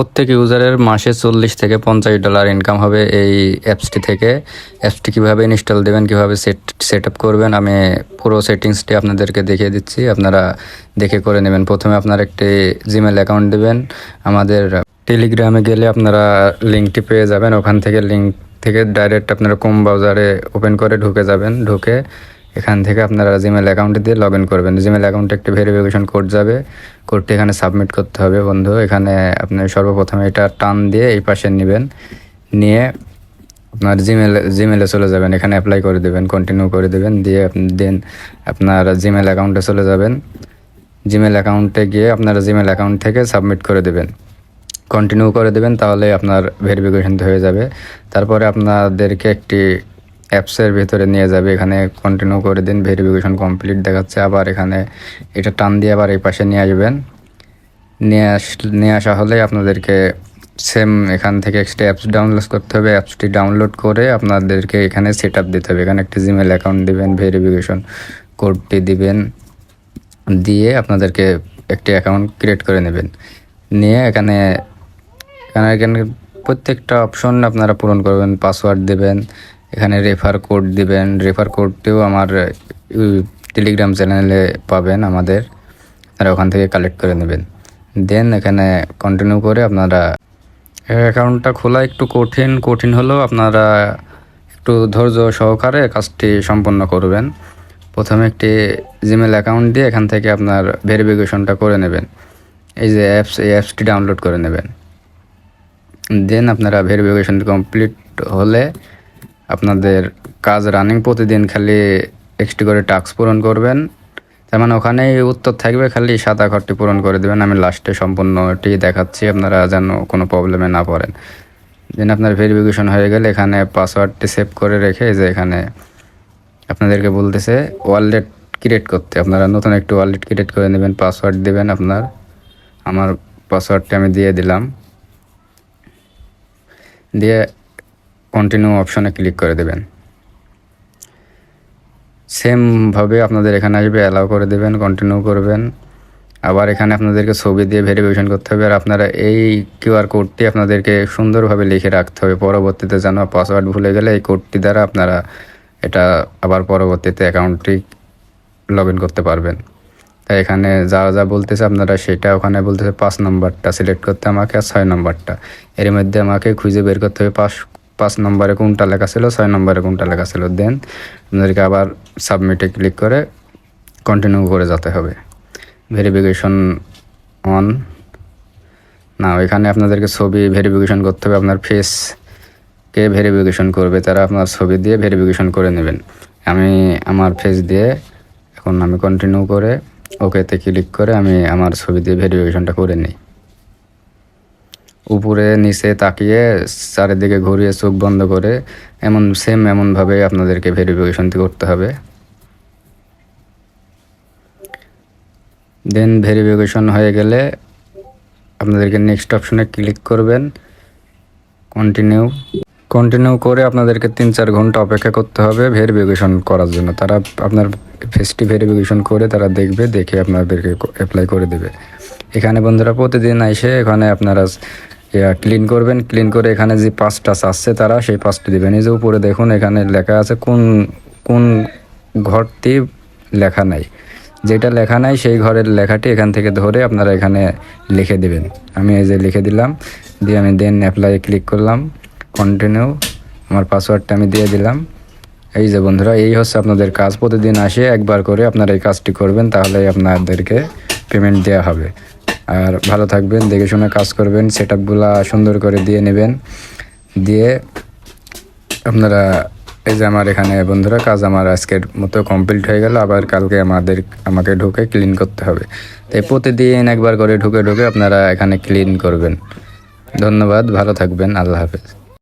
প্রত্যেক ইউজারের মাসে চল্লিশ থেকে পঞ্চাশ ডলার ইনকাম হবে এই অ্যাপসটি থেকে। অ্যাপসটি কীভাবে ইনস্টল দেবেন, কীভাবে সেট সেট আপ করবেন, আমি পুরো সেটিংসটি আপনাদেরকে দেখিয়ে দিচ্ছি। আপনারা দেখে করে নেবেন। প্রথমে আপনার একটি জিমেল অ্যাকাউন্ট দেবেন। আমাদের টেলিগ্রামে গেলে আপনারা লিঙ্কটি পেয়ে যাবেন। ওখান থেকে লিঙ্ক থেকে ডাইরেক্ট আপনারা কোম ব্রাউজারে ওপেন করে ঢুকে যাবেন। ঢুকে এখান থেকে আপনারা জিমেল অ্যাকাউন্টে দিয়ে লগ ইন করবেন জিমেল অ্যাকাউন্টে একটি ভেরিফিকেশন কোড যাবে। কোডটি এখানে সাবমিট করতে হবে, বন্ধু। এখানে আপনি সর্বপ্রথমে এটা টান দিয়ে এই পাশে নেবেন। নিয়ে আপনার জিমেল জিমেলে চলে যাবেন। এখানে অ্যাপ্লাই করে দেবেন কন্টিনিউ করে দেবেন। দিয়ে দেন আপনার জিমেল অ্যাকাউন্টে চলে যাবেন। জিমেল অ্যাকাউন্টে গিয়ে আপনারা জিমেল অ্যাকাউন্ট থেকে সাবমিট করে দেবেন। কন্টিনিউ করে দেবেন, তাহলে আপনার ভেরিফিকেশন হয়ে যাবে। তারপরে আপনাদেরকে একটি অ্যাপসের ভেতরে নিয়ে যাবে, এখানে কন্টিনিউ করে দিন ভেরিফিকেশন কমপ্লিট দেখাচ্ছে, আবার এখানে এটা টান দিয়ে আবার এই পাশে নিয়ে আসবেন। নিয়ে আস, নিয়ে আসা হলে আপনাদেরকে সেম এখান থেকে এক্সট্রা অ্যাপস ডাউনলোড করতে হবে। অ্যাপসটি ডাউনলোড করে আপনাদেরকে এখানে সেট আপ দিতে হবে। এখানে একটি জিমেল অ্যাকাউন্ট দেবেন ভেরিফিকেশন কোডটি দিবেন, দিয়ে আপনাদেরকে একটি অ্যাকাউন্ট ক্রিয়েট করে নেবেন। নিয়ে এখানে এখানে এখানে প্রত্যেকটা অপশন আপনারা পূরণ করবেন পাসওয়ার্ড দেবেন এখানে রেফার কোড দিবেন। রেফার কোডটিও আমার টেলিগ্রাম চ্যানেলে পাবেন আমাদের। আপনারা ওখান থেকে কালেক্ট করে নেবেন। দেন এখানে কন্টিনিউ করে আপনারা অ্যাকাউন্টটা খোলা একটু কঠিন কঠিন হলেও আপনারা একটু ধৈর্য সহকারে কাজটি সম্পন্ন করবেন। প্রথমে একটি জিমেল অ্যাকাউন্ট দিয়ে এখান থেকে আপনার ভেরিফিকেশনটা করে নেবেন। এই যে অ্যাপস এই অ্যাপসটি ডাউনলোড করে নেবেন। দেন আপনারা ভেরিফিকেশন কমপ্লিট হলে আপনাদের কাজ রানিং প্রতিদিন খালি একটি করে টাস্ক পূরণ করবেন। তার মানে ওখানেই উত্তর থাকবে, খালি সাদা ঘরটি পূরণ করে দেবেন। আমি লাস্টে সম্পূর্ণটি দেখাচ্ছি, আপনারা যেন কোনো প্রবলেমে না পড়েন। দেন আপনার ভেরিফিকেশন হয়ে গেলে এখানে পাসওয়ার্ডটি সেভ করে রেখে যে এখানে আপনাদেরকে বলতেছে ওয়ালেট ক্রিয়েট করতে। আপনারা নতুন একটি ওয়ালেট ক্রিয়েট করে নেবেন পাসওয়ার্ড দেবেন আপনার। আমার পাসওয়ার্ডটি আমি দিয়ে দিলাম। দিয়ে কন্টিনিউ অপশনে ক্লিক করে দেবেন। সেমভাবে আপনাদের এখানে আসবে অ্যালাউ করে দেবেন কন্টিনিউ করবেন। আবার এখানে আপনাদেরকে ছবি দিয়ে ভেরিফিকেশন করতে হবে, আর আপনারা এই কিউআর কোডটি আপনাদেরকে সুন্দরভাবে লিখে রাখতে হবে। পরবর্তীতে যেন পাসওয়ার্ড ভুলে গেলে এই কোডটি দ্বারা আপনারা এটা আবার পরবর্তীতে অ্যাকাউন্টটি লগ করতে পারবেন। তাই এখানে যা যা বলতেছে আপনারা সেটা ওখানে বলতেছে পাঁচ নম্বরটা সিলেক্ট করতে আমাকে আর ছয় নম্বরটা। এর মধ্যে আমাকে খুঁজে বের করতে হবে পাঁচ পাঁচ নম্বরে কোনটা লেখা ছিল, ছয় নম্বরে কোনটা লেখা ছিল দেন আপনাদেরকে আবার সাবমিটে ক্লিক করে কন্টিনিউ করে যেতে হবে। ভেরিফিকেশন অন না এখানে আপনাদেরকে ছবি ভেরিফিকেশন করতে হবে, আপনার ফেস কে ভেরিফিকেশন করবে, তারা আপনার ছবি দিয়ে ভেরিফিকেশন করে নেবেন। আমি আমার ফেস দিয়ে এখন আমি কন্টিনিউ করে ওকেতে ক্লিক করে আমি আমার ছবি দিয়ে ভেরিফিকেশনটা করে নিই। উপরে, নিচে তাকিয়ে চারিদিকে ঘুরিয়ে চোখ বন্ধ করে এমন সেম এমনভাবে আপনাদেরকে ভেরিফিকেশনটি করতে হবে। দেন ভেরিফিকেশন হয়ে গেলে আপনাদেরকে নেক্সট অপশনে ক্লিক করবেন। কন্টিনিউ কন্টিনিউ করে আপনাদেরকে তিন চার ঘণ্টা অপেক্ষা করতে হবে ভেরিফিকেশন করার জন্য। তারা আপনার ফেসটি ভেরিফিকেশন করে তারা দেখবে, দেখে আপনাদেরকে অ্যাপ্লাই করে দেবে। এখানে বন্ধুরা, প্রতিদিন এসে এখানে আপনারা ক্লিন করবেন ক্লিন করে এখানে যে পাঁচটা চাচ্ছে তারা সেই পাঁচটি দেবেন। এই যে উপরে দেখুন, এখানে লেখা আছে কোন কোন ঘরটি লেখা নাই। যেটা লেখা নাই, সেই ঘরের লেখাটি এখান থেকে ধরে আপনারা এখানে লিখে দেবেন। আমি এই যে লিখে দিলাম, দিয়ে আমি দেন অ্যাপ্লাই ক্লিক করলাম কন্টিনিউ আমার পাসওয়ার্ডটা আমি দিয়ে দিলাম। এই যে বন্ধুরা, এই হচ্ছে আপনাদের কাজ। প্রতিদিন আসে একবার করে আপনারা এই কাজটি করবেন তাহলে আপনাদেরকে পেমেন্ট দেওয়া হবে। আর ভালো থাকবেন, দেখে শুনে কাজ করবেন সেট সুন্দর করে দিয়ে নেবেন। দিয়ে আপনারা, এই যে আমার এখানে বন্ধুরা, কাজ আমার আজকের মতো কমপ্লিট হয়ে গেল, আবার কালকে আমাদের, আমাকে ঢুকে ক্লিন করতে হবে। তাই প্রতিদিন একবার করে ঢুকে ঢুকে আপনারা এখানে ক্লিন করবেন। ধন্যবাদ, ভালো থাকবেন, আল্লাহ হাফেজ।